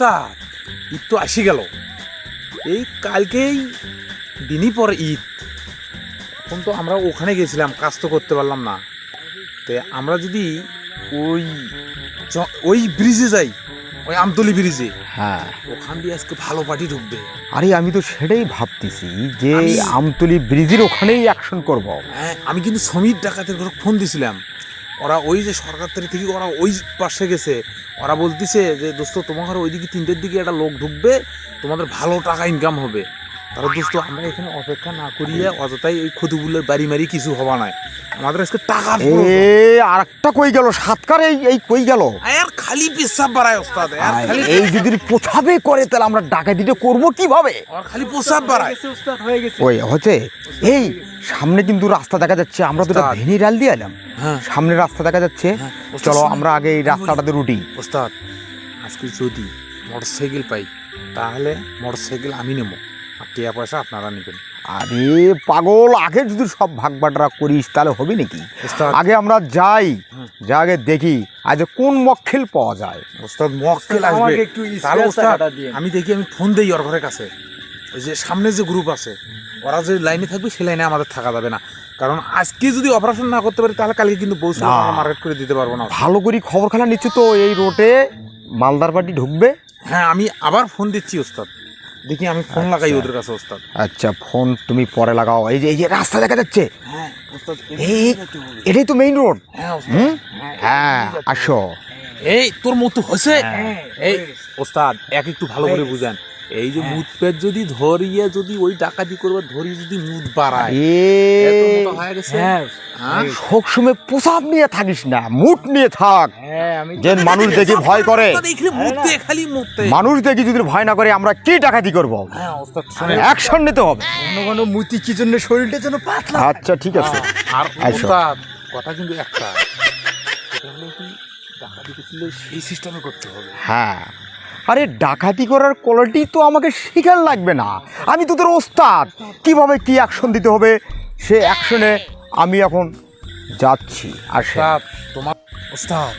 ওস্তাদ ঈদ তো আসি গেল। এই কালকেই দিনই পর ঈদ। এখন তো আমরা ওখানে গেছিলাম কাজ তো করতে পারলাম না। তে আমরা যদি ওই ওই ব্রিজে যাই ওই আমতলি ব্রিজে হ্যাঁ। ওখান দিয়ে আজকে ভালো পার্টি ঢুকবে। আরে আমি তো সেটাই ভাবতেছি যে আমি- আমতলি ব্রিজের ওখানেই অ্যাকশন করব। হ্যাঁ আমি কিন্তু সমীর ডাকাতের ঘরে ফোন দিছিলাম। ওরা ওই যে সরকার থেকে ওরা ওই পাশে গেছে। ওরা বলতেছে যে, দোস্ত, তোমার ওইদিকে তিনটের দিকে একটা লোক ঢুকবে, তোমাদের ভালো টাকা ইনকাম হবে। তাহলে দোস্ত আমরা এখানে অপেক্ষা না করিয়ে অযথাই ওই ক্ষতিগুলোর বাড়ি মারি কিছু হবা নাই। আমাদের আজকে টাকার এ আর একটা কই গেল? সাতকার এই এই কই গেল? আর খালি পেশাব বাড়ায় ওস্তাদ এই যদি পোছাবে করে তাহলে আমরা ডাকাতিটা করব কীভাবে? আর খালি পেশাব বাড়ায়। ওই হচ্ছে? এই সামনে কিন্তু রাস্তা দেখা যাচ্ছে আমরা ভেনি ডাল দিয়ে এলাম। হ্যাঁ। সামনে রাস্তা দেখা যাচ্ছে। হ্যাঁ, চলো আমরা আগে এই আমি রাস্তাটাতে রুটি। ওস্তাদ আজকে যদি মোটর সাইকেল পাই তাহলে মোটর সাইকেল আমি নেব। টিয়া পয়সা আপনারা নেবেন। আরে পাগল আগে যদি সব ভাগ বাটরা করিস তাহলে হবে নাকি? আগে আমরা যাই যা আগে দেখি আজ কোন মক্কেল পাওয়া যায়? ওস্তাদ মক্কেল আসবে। আমাকে একটু তাহলে ওস্তাদ আমি দেখি আমি ফোন দেই ওর ঘরের কাছে। ওই যে সামনে যে গ্রুপ আছে ওরা যে লাইনে থাকবে সেই লাইনে আমাদের থাকা যাবে না। কারণ আজকে যদি অপারেশন না করতে পারি তাহলে কালকে কিন্তু বউ না। মার্কেট করে দিতে পারব না। ভালো করে খবর খেলা নিচ্ছি তো এই রোডে মালদার পার্টি ঢুকবে? হ্যাঁ আমি আবার ফোন দিচ্ছি ওস্তাদ। দেখি আমি ফোন লাগাই ওদের কাছে ওস্তাদ। আচ্ছা ফোন তুমি পরে লাগাও। এই যে এই যে রাস্তা দেখা যাচ্ছে। হ্যাঁ ওস্তাদ এই এটাই তো মেইন রোড হ্যাঁ হ্যাঁ আসো। এই তোর মতো হয়েছে? এই ওস্তাদ এক একটু ভালো করে বুঝান। এই যে মুদ পেট যদি ধরিয়ে যদি ওই ডাকাতি করবে ধরি যদি মুদ বাড়ায়। হয়ে গেছে। হ্যাঁ। হ্যাঁ? সবসময় প্রসাদ নিয়ে থাকিস না মুট নিয়ে থাক। হ্যাঁ আমি যে মানুষ দেখি ভয় করে। মানুষ দেখি যদি ভয় না করে আমরা কি ডাকাতি করব? হ্যাঁ ওস্তাদ শুনে অ্যাকশন নিতে হবে। অন্য কোনো মুতি কি জন্য শরীরটা যেন পাতলা আচ্ছা ঠিক আছে। আর কথা কিন্তু একটা। সেটা হলো কি ডাকাতি করলে সেই সিস্টেমে করতে হবে। হ্যাঁ। আরে ডাকাতি করার কোয়ালিটি তো আমাকে শিখার লাগবে না। আমি তো তোর ওস্তাদ। কীভাবে কি অ্যাকশন দিতে হবে? সে অ্যাকশনে আমি এখন যাচ্ছি। আর তোমার ওস্তাদ।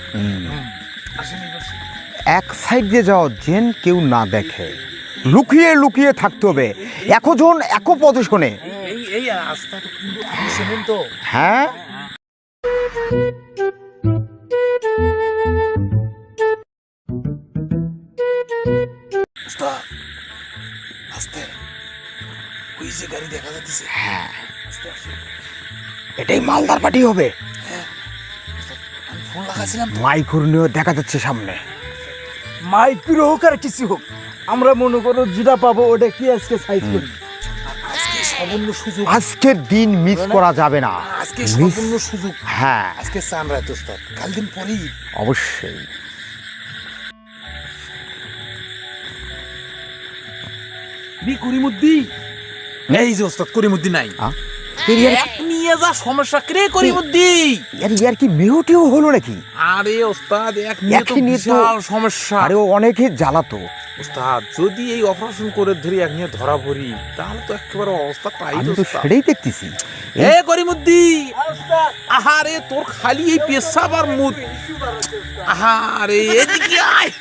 এক সাইড দিয়ে যাও যেন কেউ না দেখে। লুকিয়ে লুকিয়ে থাকতে হবে। একজন এক পজিশনে হ্যাঁ? হ্যাঁ। এটাই মালদার পার্টি হবে। লাগাইছিলাম মাইকুর নিয়ে দেখা যাচ্ছে সামনে। মাইক্রো হোক আর কিছু হোক আমরা মনে করো যেটা পাবো ওটা কি আজকে সাইজ করি আজকের দিন মিস করা যাবে না। আজকে সম্পূর্ণ সুযোগ। হ্যাঁ। আজকে রাত ওস্তাদ কাল দিন পরেই। অবশ্যই। বি করিমুদ্দি এই যে ওস্তাদ করিমুদ্দি নাই। এক নিয়ে যা সমস্যা কে করিমুদ্দি এর ইয়ার কি মেহুটিও হলো নাকি? আরে ওস্তাদ এক নিয়ে তো একই নিয়ে তো- বিশাল সমস্যা। আরে ও অনেকে জ্বালাতো। ওস্তাদ যদি এই অপারেশন করে ধরি এক নিয়ে ধরা পড়ি তাহলে তো একেবারে অবস্থা আমি তো ওস্তাদ। সেটাই দেখতেছি। এ করিমুদ্দি আহারে তোর খালি এই পেশাব আর মুদ। আহারে এদিকে আয়।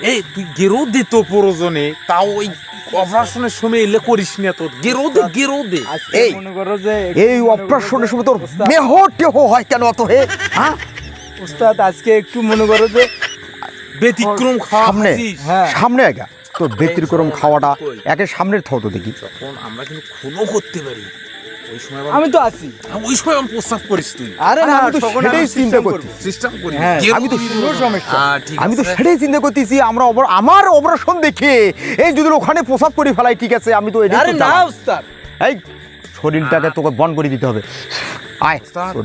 এই তুই গেরো দে প্রয়োজনে তাও ওই অপারেশনের সময় এলে করিস না তোর। গেরো দে গেরো দে এই, মনে করো যে এই অপারেশনের সময় তোর মেহ টেহ হয় কেন অত হে? হ্যাঁ? উস্তাদ আজকে একটু মনে করো যে ব্যতিক্রম খাওয়া সামনে হ্যাঁ। সামনে আগা। তোর ব্যতিক্রম খাওয়াটা একে সামনের থাও তো দেখি আমরা কিন্তু খুনও করতে পারি আমি তো আছি। ওই সময় আমি প্রস্তাব করিস তুই। আরে না আমি তো সেটাই চিন্তা করছি। সিস্টেম করি। হ্যাঁ, আমি তো বলে। সমস্যা। হ্যাঁ, আমি তো সেটাই চিন্তা করতেছি আমরা আমার অপারেশন দেখে এই যদি ওখানে প্রসাব করে ফেলাই ঠিক আছে আমি তো আরে না এই শরীরটাকে তোকে বন করে দিতে হবে। আয়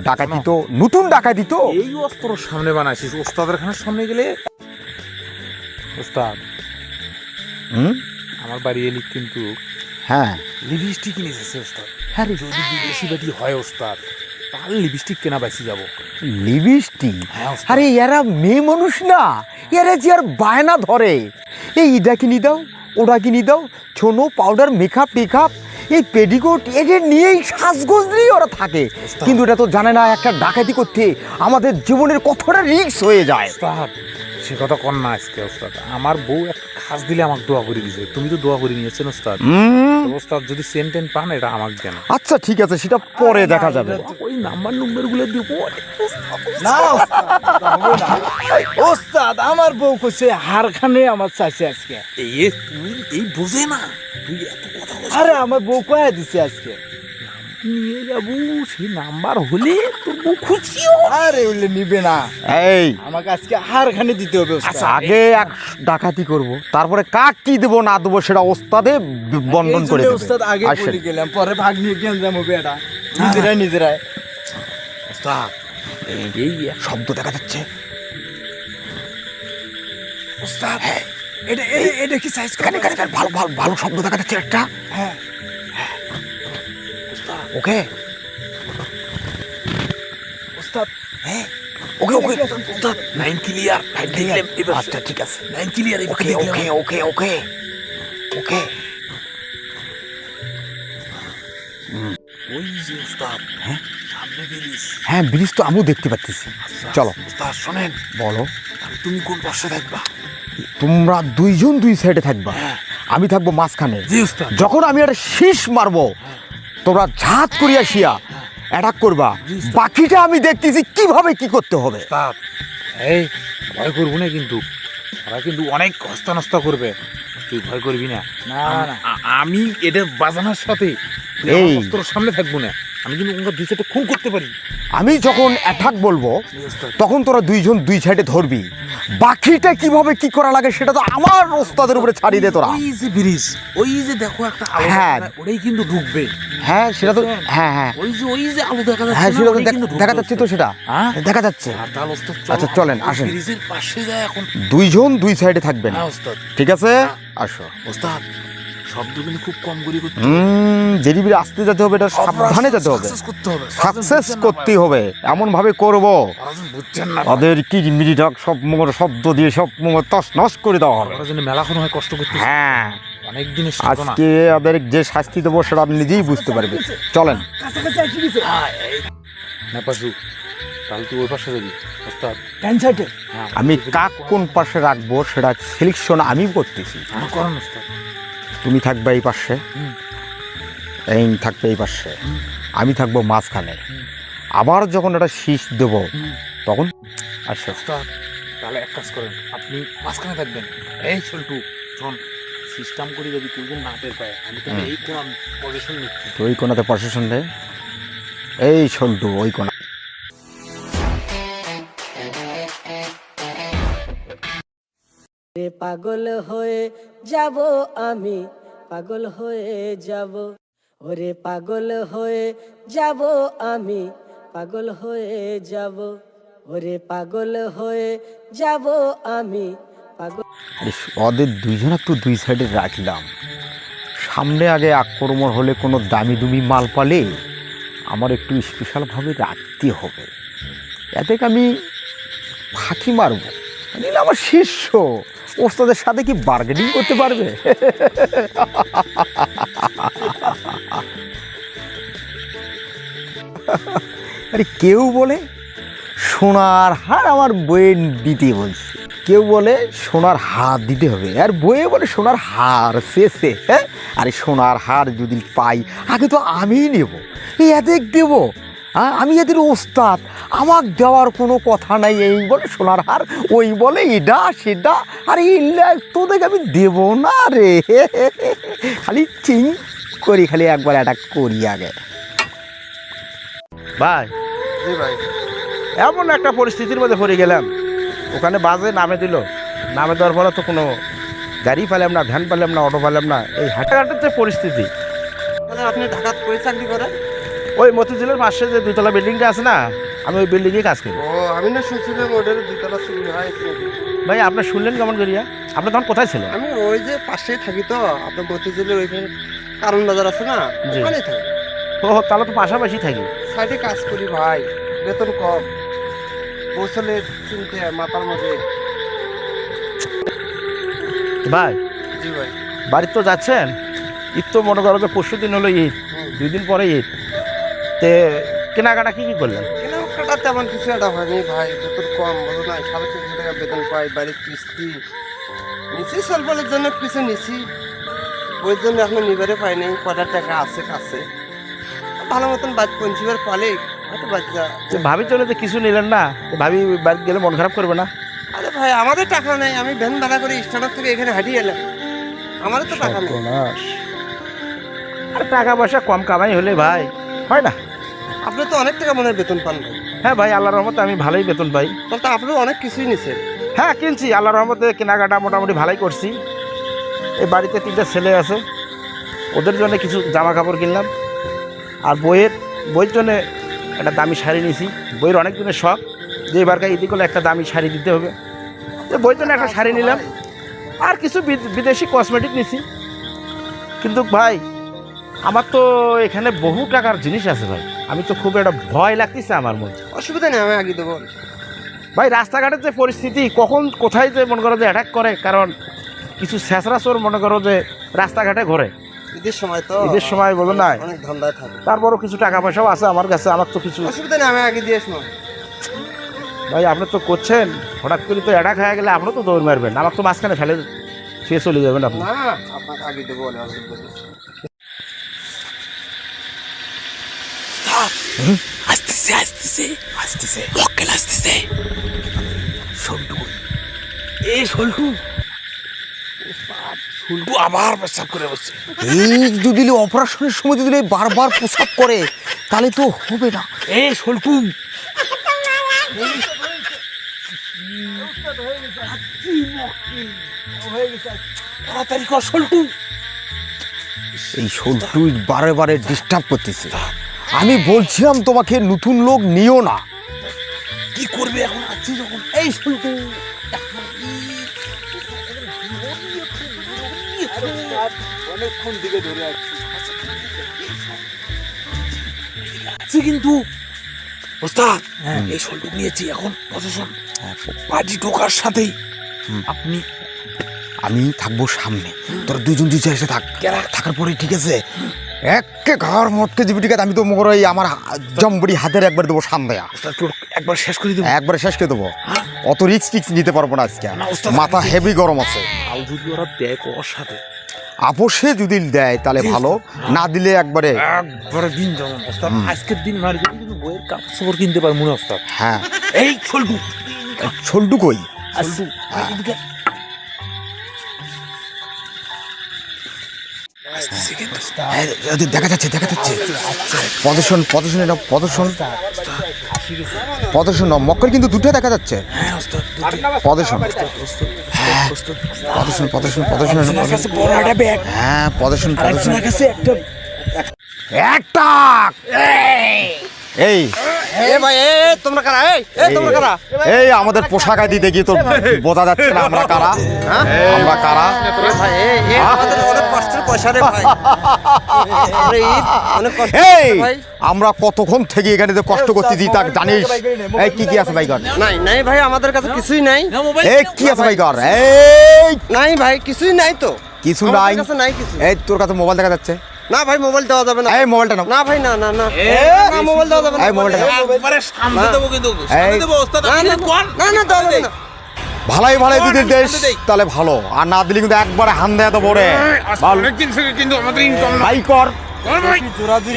ডাকাতি তো নতুন ডাকাতি তো। এই অস্ত্র সামনে বানাইছিস ওস্তাদের খানার সামনে গেলে ওস্তাদ হুম? আমার বাড়ি এলি কিন্তু হ্যাঁ। লিপস্টিক কিনে এসেছে ওস্তাদ হ্যাঁ রে যদি বাটি হয় ওস্তাদ তাহলে লিপস্টিক কেনা বেশি যাব। লিপস্টিক হ্যাঁ আরে এরা মেয়ে মানুষ না। এরা যে আর বায়না ধরে। এই ইটা কিনি দাও ওটা কিনি দাও ছোনো পাউডার মেকআপ টেকআপ এই পেডিকোট এদের নিয়েই সাজগোজ নিয়েই ওরা থাকে। কিন্তু এটা তো জানে না একটা ডাকাতি করতে আমাদের জীবনের কতটা রিস্ক হয়ে যায়। সে কথা না আজকে ওস্তাদ। আমার বউ একটা খাস দিলে আমাকে দোয়া করে দিছে। তুমি তো দোয়া করে নিয়েছেন ওস্তাদ? ওস্তাদ যদি সেন টেন পান এটা আমাকে দেন। আচ্ছা ঠিক আছে সেটা পরে দেখা যাবে। ওই নাম্বার নম্বরগুলো দিব না ওস্তাদ, না। আমার বউ কইছে হারখানে আমার চাইছে আজকে। এই তুই এই বোঝে না। তুই এত কথা আরে আমার বউ কয়া দিছে আজকে? নিয়ে যাব সেই নাম্বার হলে তোর বউ খুশি আরে ওইলে নিবে না। এই। আমাকে আজকে হারখানে দিতে হবে আচ্ছা, আগে এক ডাকাতি করব তারপরে কাক কি দেবো না দেবো সেটা ওস্তাদে বন্ধন করে দেবে। ওস্তাদ আগে। বলে গেলাম পরে ভাগ নিয়ে গেঞ্জাম হবে এটা নিজেরাই নিজেরাই। ওস্তাদ এই এক শব্দ দেখা যাচ্ছে। ওস্তাদ এটা এটা এটা কি সাইজ কানে কানে ভালো ভালো ভালো শব্দ দেখা যাচ্ছে একটা। হ্যাঁ। ওকে? ওস্তাদ। হ্যাঁ? ওকে ওকে ওস্তাদ। ক্লিয়ার আচ্ছা ঠিক আছে। Clear okay okay okay okay. Okay. ওই যে ওস্তাদ হ্যাঁ? সামনে বেরিস হ্যাঁ ব্রিজ তো আমিও দেখতে পাচ্ছি চলো। ওস্তাদ শোনেন। বলো। তুমি কোন পাশে থাকবা? তোমরা দুইজন দুই সাইডে থাকবা। আমি থাকব মাঝখানে। যখন আমি একটা শীষ মারবো তোমরা ঝাঁত করিয়া শিয়া অ্যাটাক করবা। বাকিটা আমি দেখতেছি কীভাবে কি করতে হবে। এই ভয় করব না কিন্তু। ওরা কিন্তু অনেক হস্তা নস্তা করবে। তুই ভয় করবি না। না, না। আমি এটা বাজানোর সাথে এই। সামনে থাকব না। আমি কিন্তু ওকে দুই সাইডে খুন করতে পারি। আমি যখন অ্যাটাক বলব তখন তোরা দুইজন দুই সাইডে ধরবি। বাকিটা কীভাবে কি করা লাগে সেটা তো আমার ওস্তাদের উপরে ছাড়িয়ে দে তোরা। ওই যে ব্রিজ ওই যে দেখো একটা আলো হ্যাঁ। ওটাই কিন্তু ঢুকবে। হ্যাঁ সেটা তো হ্যাঁ হ্যাঁ। ওই যে ওই যে আলো দেখা যাচ্ছে হ্যাঁ সেটা তো দেখ- যাচ্ছে তো সেটা। হ্যাঁ? দেখা যাচ্ছে। আচ্ছা, চলেন, আসেন। ব্রিজের পাশে যায় এখন। দুইজন দুই সাইডে থাকবেন। হ্যাঁ ওস্তাদ। ঠিক আছে? আসো। ওস্তাদ। শব্দ কিন্তু খুব কম করে করতে হুম দেরি বেরি আসতে যেতে হবে এটা সাবধানে যেতে হবে। সাকসেস করতে হবে সাকসেস করব। না কি মিরিটাক সব মোমর শব্দ দিয়ে সব মোমর তস নস করে দেওয়া হবে। মেলাখন হয় কষ্ট করতে। হ্যাঁ। অনেক আজকে ওদের যে শাস্তি দেবো সেটা আপনি নিজেই বুঝতে পারবে চলেন। হ্যাঁ, এই- না পাশু তাহলে তুই ওই পাশে যাবি। ওস্তাদ। ডান সাইডে হ্যাঁ, আমি কাক কোন পাশে রাখব সেটা সিলেকশন আমি করতেছি। হ্যাঁ তুমি থাকবে এই পাশে। এই থাকবে এই পাশে। আমি থাকব মাঝখানে। আবার যখন এটা শীষ দেব তখন আচ্ছা তাহলে এক কাজ করেন আপনি মাঝখানে থাকবেন। এই চলটু শোন সিস্টেম করে যদি কেউ না টের পায় আমি তো এই কোন পজিশন নিচ্ছি। তো ওই কোনাতে প্রশাসন দেয় এই সল্টু ওই কোনা পাগল হয়ে যাব আমি, পাগল হয়ে যাব। ওরে পাগল হয়ে যাব আমি, পাগল হয়ে যাব। ওরে পাগল হয়ে যাব আমি, পাগল ওদের দুইজনে তো দুই সাইডে রাখলাম। সামনে আগে আক্রমণ হলে কোনো দামি দুমি মাল পালে আমার একটু স্পেশালভাবে রাখতে হবে। এতে আমি ফাঁকি মারবো? আমার শিষ্য ওস্তাদের সাথে কি বার্গেনিং করতে পারবে? আরে কেউ বলে, সোনার হার আমার বইয়ে দিতে বলছে। কেউ বলে, সোনার হার দিতে হবে। আর বইয়ে বলে, সোনার হার শেষে হ্যাঁ? আরে সোনার হার যদি পাই, আগে তো আমিই নেব। এই এদের দেব। আমি এদের ওস্তাদ। আমার দেওয়ার কোনো কথা নাই এই বলে সোনার হার ওই বলে এটা সেটা আরে ইল্লা তোদেরকে আমি দেব না রে। খালি চিং করি খালি একবার একটা করি আগে। ভাই। জি ভাই। এমন একটা পরিস্থিতির মধ্যে পড়ে গেলাম। ওখানে বাসে নামে দিল। নামে দেওয়ার পরে তো কোনো গাড়ি পেলাম না ভ্যান পেলাম না অটো পেলাম না। এই হাঁটাঘাটের যে পরিস্থিতি। আপনি ঢাকাত কই চাকরি করেন? ওই মতিঝিলের পাশে যে দুতলা বিল্ডিংটা আছে না আমি ওই বিল্ডিংয়ে কাজ করি। ও আমি না শুনছিলাম ওটার দুতলা চুরি হয়েছে ভাই আপনার শুনলেন কেমন করিয়া? আপনি তখন কোথায় ছিলেন? আমি ওই যে পাশেই থাকি তো আপনার মতিঝিলের ওইখানে কারণ বাজার আছে না। ওখানেই থাকি। ও তাহলে তো পাশাপাশি থাকি। সাইডে কাজ করি ভাই বেতন কম। বসলে চিনতে মাথার মধ্যে। ভাই জি ভাই। বাড়ির তো যাচ্ছেন ঈদ তো মনে করো যে পরশু দিন হলো ঈদ দুই দিন পরে ঈদ। তে কেনাকাটা কি কি করলেন? কেন টাকাটা তেমন কিছু একটা হয়নি ভাই বেতন কম বলো না সাড়ে তিনশো টাকা বেতন পাই বাড়ির কিস্তি। নিচ্ছি স্বল্পের জন্য কিছু নিছি। ওই জন্য এখনও নিবারে পাইনি কটার টাকা আছে কাছে। ভালো মতন বাদ পঞ্চিবার পালে হয়তো বাচ্চা তো ভাবি চলে যে কিছু নিলেন না ভাবি বাড়ি গেলে মন খারাপ করবে না? আরে ভাই আমাদের টাকা নেই আমি ভ্যান ভাড়া করে স্টার্টার থেকে এখানে হাঁটিয়ে এলাম। আমাদের তো টাকা নেই। আর টাকা পয়সা কম কামাই হলে ভাই হয় না? আপনি তো অনেক টাকা মনে হয় বেতন পান হ্যাঁ ভাই আল্লাহর রহমতে আমি ভালোই বেতন পাই। তাহলে তো আপনি অনেক কিছুই নিছেন। হ্যাঁ কিনছি। আল্লাহর রহমতে কেনাকাটা মোটামুটি ভালোই করছি। এই বাড়িতে তিনটা ছেলে আছে। ওদের জন্য কিছু জামা কাপড় কিনলাম। আর বইয়ের বইয়ের জন্য একটা দামি শাড়ি নিয়েছি বইয়ের অনেক দিনের শখ। যে এবারকার ইদি করলে একটা দামি শাড়ি দিতে হবে। তো বইয়ের জন্য একটা শাড়ি নিলাম। আর কিছু বিদ- বিদেশি কসমেটিক নিছি। কিন্তু ভাই আমার তো এখানে বহু টাকার জিনিস আছে ভাই। আমি তো খুব একটা ভয় লাগতেছে আমার মধ্যে। অসুবিধা নেই আমি আগে দেবো। ভাই রাস্তাঘাটের যে পরিস্থিতি কখন কোথায় যে মনে করো যে অ্যাটাক করে কারণ কিছু ছেঁচড়া চোর মনে করো যে রাস্তাঘাটে ঘোরে। ঈদের সময় তো ঈদের সময় বলো না অনেক ধান্দায় থাকে। তারপরও কিছু টাকা পয়সাও আছে আমার কাছে আমার তো কিছু অসুবিধা নেই আমি আগে দিয়ে আসব। ভাই আপনি তো করছেন হঠাৎ করে তো অ্যাটাক হয়ে গেলে আপনিও তো দৌড় মারবেন আমাকে তো মাঝখানে ফেলে শুয়ে চলে যাবেন আপনি। না আপনাকে আগে দেবো বলে অসুবিধা নেই। আসতেছে আসতেছে আসতেছে মক্কেল আসতেছে আবার করে বসছে এই যদি অপারেশনের সময় যদি বারবার করে তাহলে তো হবে না এ তাড়াতাড়ি কর এই বারে বারে ডিস্টার্ব করতেছে আমি বলছিলাম তোমাকে নতুন লোক নিও না। কি করবে এখন? আছি যখন। এই সল্টু আছে। কিন্তু। ওস্তাদ এই সল্টু নিয়েছি এখন। প্রশাসন পার্টি ঢোকার সাথেই। আপনি আমি থাকব সামনে। তোরা দুজন দুই চাষে থাক। কেরা? থাকার পরে ঠিক আছে? একে ঘর মটকে আমি তো এই আমার হাতের একবার দেবো একবার শেষ করে দেবো। একবারে শেষ করে দেবো। অত রিক্স টিক্স নিতে পারব না আজকে। মাথা হেভি গরম আছে। যদি ওরা দেয় ওর সাথে। আপোষে যদি দেয় তাহলে ভালো। না দিলে একবারে একবারে দিন যেমন আজকের দিন মারি কিন্তু বইয়ের কাপড় কিনতে পারব না হ্যাঁ। এই সল্টু ছোল্টু কই? আসতেছে কিন্তু হ্যাঁ, দেখা যাচ্ছে দেখা যাচ্ছে। প্রদর্শন প্রদর্শন এটা প্রদর্শন। প্রদর্শন মক্কর কিন্তু দুটো দেখা যাচ্ছে। হ্যাঁ প্রদর্শন। হ্যাঁ প্রদর্শন প্রদর্শন প্রদর্শন। হ্যাঁ প্রদর্শন প্রদর্শন। একটা এই। এ ভাই এ তোমরা কারা? এই এ তোমরা কারা? এই আমাদের পোশাক আদি দেখি তো বোঝা যাচ্ছে না আমরা কারা। আমরা কারা? ভাই এ এ আমাদের অনেক কষ্টের পয়সা রে ভাই। আমরা অনেক কষ্ট ভাই। আমরা কতক্ষণ থেকে এখানে যে কষ্ট করতেছি তা জানিস? এই কি কি আছে বাইকর নাই নাই ভাই আমাদের কাছে কিছুই নাই। এই কি আছে বাইকর এই। নাই ভাই কিছুই নাই তো। কিছু আমাদের নাই। নাই কিছু। এই তোর কাছে মোবাইল দেখা যাচ্ছে। না ভাই মোবাইল দেওয়া যাবে না। এই মোবাইলটা নাও। না ভাই না না না। না মোবাইল দেওয়া যাবে না। এই মোবাইলটা নাও। একবারে সামনে দেবো কিন্তু সামনে দেব দেবো ওস্তাদ না না না না দাও না। ভালাই ভালাই যদি দেশ তাহলে ভালো। আর না দিলে কিন্তু একবারে হান দেয়া তো বড়ে অনেকদিন থেকে কিন্তু আমাদের ইনকাম ভাই কর।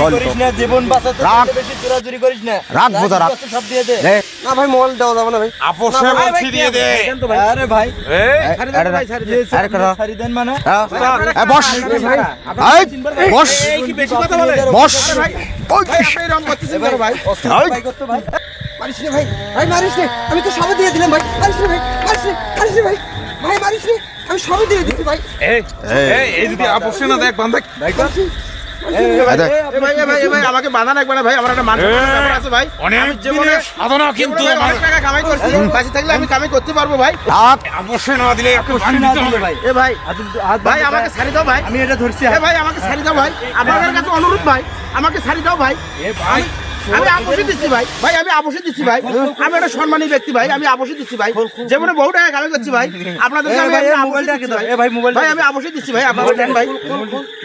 চল তো। সব দিয়ে দে। দে। না ভাই মোবাইল দেওয়া যাবে না ভাই। আপোষে বলছি দিয়ে দে। আরে ভাই। আরে আরে কর ছাড়ি দেন মানে? হ্যাঁ। এই বস। এই বস। বস। ওই, এই, ভাই করতে ভাই। মারিস রে ভাই। ভাই মারিস রে আমি তো সবই দিয়ে দিলাম ভাই। মারিস রে ভাই। মারিস রে মারিস রে ভাই। ভাই মারিস রে আমি সবই দিয়ে দিচ্ছি ভাই। এই এই এই যদি আপোষে না দেখ বান্ধব দেখ, আমাকে বাধা রাখবে না ভাই আমার একটা মানুষ আছে ভাই। অনেক দিনের সাধনা কিন্তু অনেক টাকা কামাই করছি বাঁচে থাকলে আমি কামাই করতে পারব ভাই। না দিলে হবে। ভাই। এ ভাই হাত হাত ভাই আমাকে ছাড়ি দাও ভাই। আমি এটা ধরছি। এ ভাই আমাকে ছাড়ি দাও ভাই। আপনাদের কাছে অনুরোধ ভাই। আমাকে ছাড়ি দাও ভাই। ভাই। আমি আপোষে দিচ্ছি ভাই। ভাই আমি আপোষে দিচ্ছি ভাই। আমি একটা সম্মানী ব্যক্তি ভাই আমি আপোষে দিচ্ছি ভাই। যেমন বহু টাকা কামাই করছি ভাই আপনাদের আমি ভাই? ভাই। এ ভাই, মোবাইলটা ভাই কে আমি আপোষে দিচ্ছি ভাই আপনারা নেন ভাই।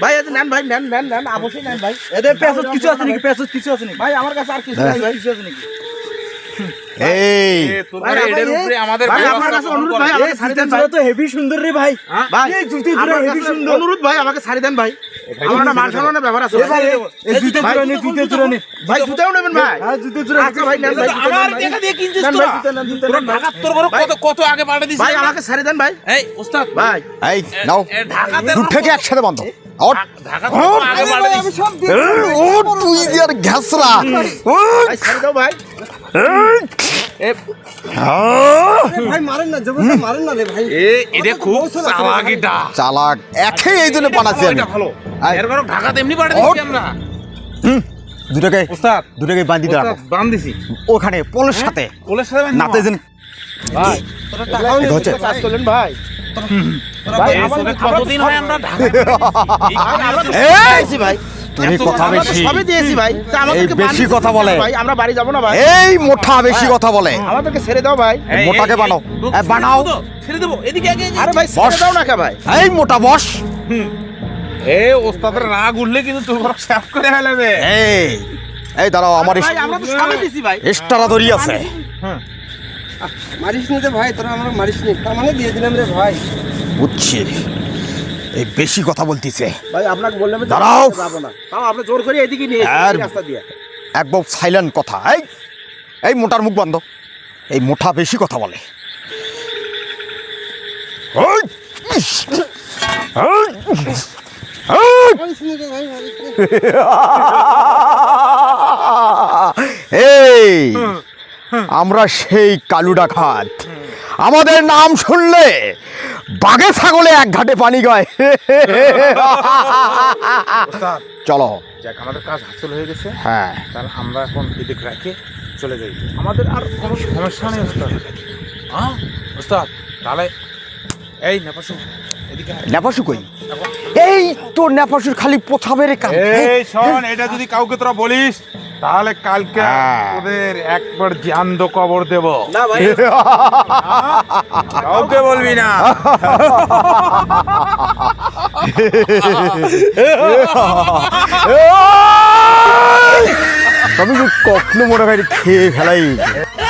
ভাই এই নেন ভাই নেন নেন নেন আপোষে নেন ভাই। এদের পেছন কিছু আছে নাকি? পেছন কিছু আছে নাকি? ভাই আমার কাছে আর কিছু নাই ভাই। কিছু আছে নাকি? এই। তোর এটার উপরে আমাদের ভাই আপনার কাছে অনুরোধ ভাই আমাকে ছাড়ি দেন ভাই। তো হেভি সুন্দর রে ভাই। ভাই এই জুতো হেভি সুন্দর। অনুরোধ ভাই আমাকে ছাড়ি দেন ভাই। কত আগে ভাই আমাকে দেন ভাই। এই ওস্তাদ। ভাই। এই নাও। ঢাকাতে একসাথে বন্ধ। ও তুই আর ঘ্যাসরা। ভাই ছাড়ি দাও ভাই ভাই মারেন না জবরদস্ত মারেন না রে ভাই। এ এটা খুব চালাকিটা চালাক একে এই জন্য বানাচ্ছি আমি। ভালো এমনি পাঠিয়ে দিছি আমরা। দুটাকে ওস্তাদ দুটাকে রাখো। বান দিছি। ওখানে পোলের সাথে। কোলের সাথে নাতে যেন ভাই এটা হচ্ছে কাজ করলেন ভাই। ভাই আমাদের কতদিন হয় আমরা ঢাকা এই ভাই? তুমি কথা বেশি। সবই দিয়েছি ভাই। তা আমাদেরকে এই বেশি কথা বলে। ভাই। আমরা বাড়ি যাব না ভাই। এই মোটা বেশি কথা বলে। আমাদেরকে ছেড়ে দাও ভাই। মোটাকে বানাও। এই, বানাও। ছেড়ে দেবো। এদিকে আগে আরে ভাই। ছেড়ে দাও না কে ভাই? এই মোটা বস। এ ওস্তাদের রাগ উঠলে কিন্তু তোর ঘর সাফ করে ফেলাবে। এই এই দাঁড়াও আমার ভাই আমরা তো সবই দিছি ভাই। এক্সট্রা দড়ি আছে। মারিস নি ভাই তোরা আমরা মারিস নি। তার মানে দিয়ে দিলাম রে ভাই। বুঝছি। এই বেশি কথা বলতেছে। ভাই আপনাকে বললাম যে দাঁড়াও। যাব না। তাও আপনি জোর করে এদিকে নিয়ে আর- এই রাস্তা দিয়ে। একদম সাইলেন্ট কথা। এই এই মোটার মুখ বন্ধ। এই মোটা বেশি কথা বলে। এই আমরা সেই কালু ডাকাত আমাদের নাম শুনলে বাঘে ছাগলে এক ঘাটে পানি গায়। চলো। যাক আমাদের কাজ হাসিল হয়ে গেছে। হ্যাঁ। তাহলে আমরা এখন এদিকে রাখে চলে যাই। আমাদের আর কোনো সমস্যা নেই ওস্তাদ। হ্যাঁ ওস্তাদ তাহলে এই আয়। নেপাসু কই? এই তোর নেপাসুর খালি পোছাবে রে কাম। এই শোন এটা যদি কাউকে তোরা বলিস তাহলে কালকে হ্যাঁ। ওদের একবার জ্যান্ত কবর দেব। না ভাই। কাউকে বলবি না। আমি যে কখনো মনে হয় খেয়ে ফেলাই।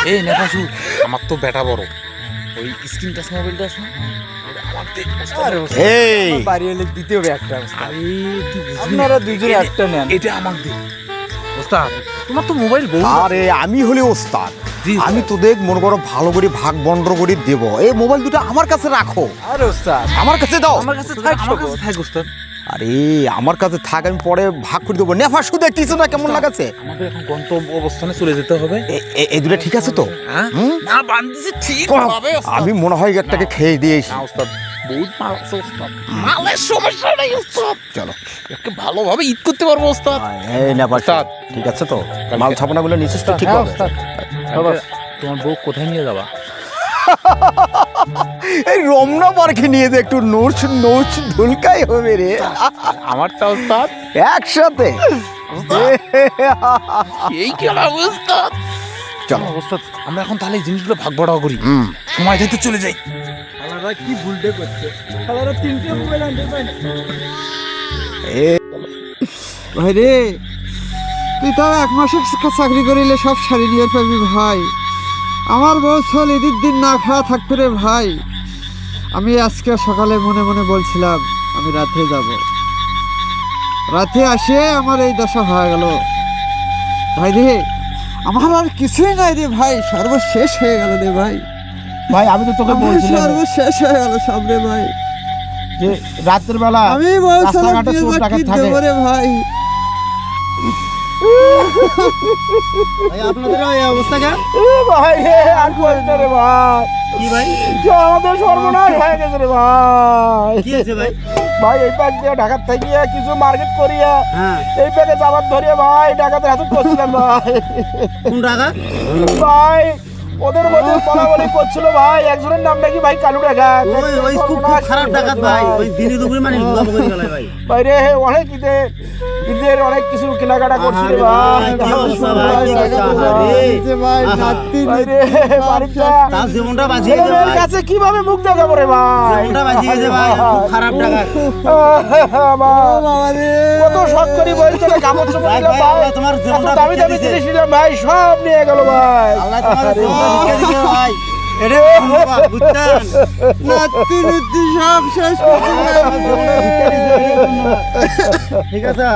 এই নেপাসু আমার তো বেটা বড়। ওই স্ক্রিন টাচ মোবাইলটা আছে না? আমার দে, এই। বাড়ি দিতে হবে একটা আপনারা দুইজনে একটা নেন। এটা আমার দে ওস্তাদ তোমার তো মোবাইল বহু আরে আমি হলে ওস্তাদ। আমি তোদের মনে করো ভালো করে ভাগ বন্ড করে দেব। এই মোবাইল দুটো আমার কাছে রাখো। আর ওস্তাদ। আমার কাছে দাও। আমার কাছে থাক আমার কাছে থাক ওস্তাদ। আরে আমার কাছে থাক আমি পরে ভাগ করে দেবো। দেখতিস না কেমন লাগাচ্ছে আমাদের এখন গন্তব্য অবস্থানে চলে যেতে হবে। এ- এ- এই দুটো ঠিক আছে তো? হ্যাঁ? হুম? না বান্ধিছে ঠিক হবে আমি মনে হয় একটাকে খেয়ে দিয়েছি। ওস্তাদ। বহুত মাল আছে ওস্তাদ। মালের সমস্যা নেই ওস্তাদ। চলো একে ভালোভাবে ঈদ করতে পারব ওস্তাদ। এই নেপাসু ওস্তাদ। ঠিক আছে তো? মাল ছাপানাগুলো নিচ্ছিস তো ঠিক হ্যাঁ, হবে তোমার বউ কোথায় নিয়ে যাবা? এই রমনা পার্কে নিয়ে যে একটু নোচ নোচ ধুলকাই হবে রে। আমারটা ওস্তাদ? একসাথে? এই খেলা ওস্তাদ। চলো। ওস্তাদ আমরা এখন তাহলে এই জিনিসগুলো ভাগ বড় করি। হুম। সময় যেতে চলে যাই। শালারা কি ভুলটে করছে? শালারা তিনটে মোবাইল আনতে পায় না। ভাই রে, তুই তাও এক মাসের চাকরি করিলে সব সারি নিয়ে পাবি ভাই। আমার বউ চল ঈদের দিন না খাওয়া থাকতো রে ভাই। আমি আজকে সকালে মনে মনে বলছিলাম, আমি রাতে যাব। রাতে আসে আমার এই দশা হয়ে গেল। ভাই রে, আমার আর কিছুই নাই রে ভাই, সর্বশেষ হয়ে গেল রে ভাই। ভাই আমি তো তোকে বলছিলাম। সর্বশেষ হয়ে গেল সামনে ভাই। যে রাতের বেলা আমি বলছিলাম চোর ডাকাত থাকে। ভাই। আপনাদের এই অবস্থা কেন ভাই রে আর রে ভাই। কি ভাই? আমাদের সর্বনাশ হয়ে গেছে রে ভাই। কি আছে ভাই? ভাই এই পাক দিয়ে ঢাকা থেকে কিছু মার্কেট করিয়া হ্যাঁ। এই প্যাকে যাবার ধরিয়া ভাই ডাকাতের হাতে করছিলাম ভাই। কোন টাকা ভাই ওদের মধ্যে বলাবলি করছিল ভাই একজনের নাম নাকি ভাই কালু ডাকাত। ওই ওই খুব খারাপ ডাকাত ভাই। ওই দিনে দুপুরে মানে ভাই। ভাই রে অনেক ইতে ঈদের অনেক কিছু কেনাকাটা করছি রে ভাই কাছে কীভাবে মুখ দেখাবো রে ভাই? খারাপ। কত শখ করি বই তোলে কাপড় তোমার দামি দামি জিনিস নিলাম ভাই সব নিয়ে গেল ভাই। আরে, নাতি, নাতি সব শেষ ঠিক আছে।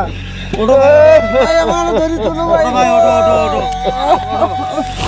ভাই, আমার ধরি তুলো ভাই।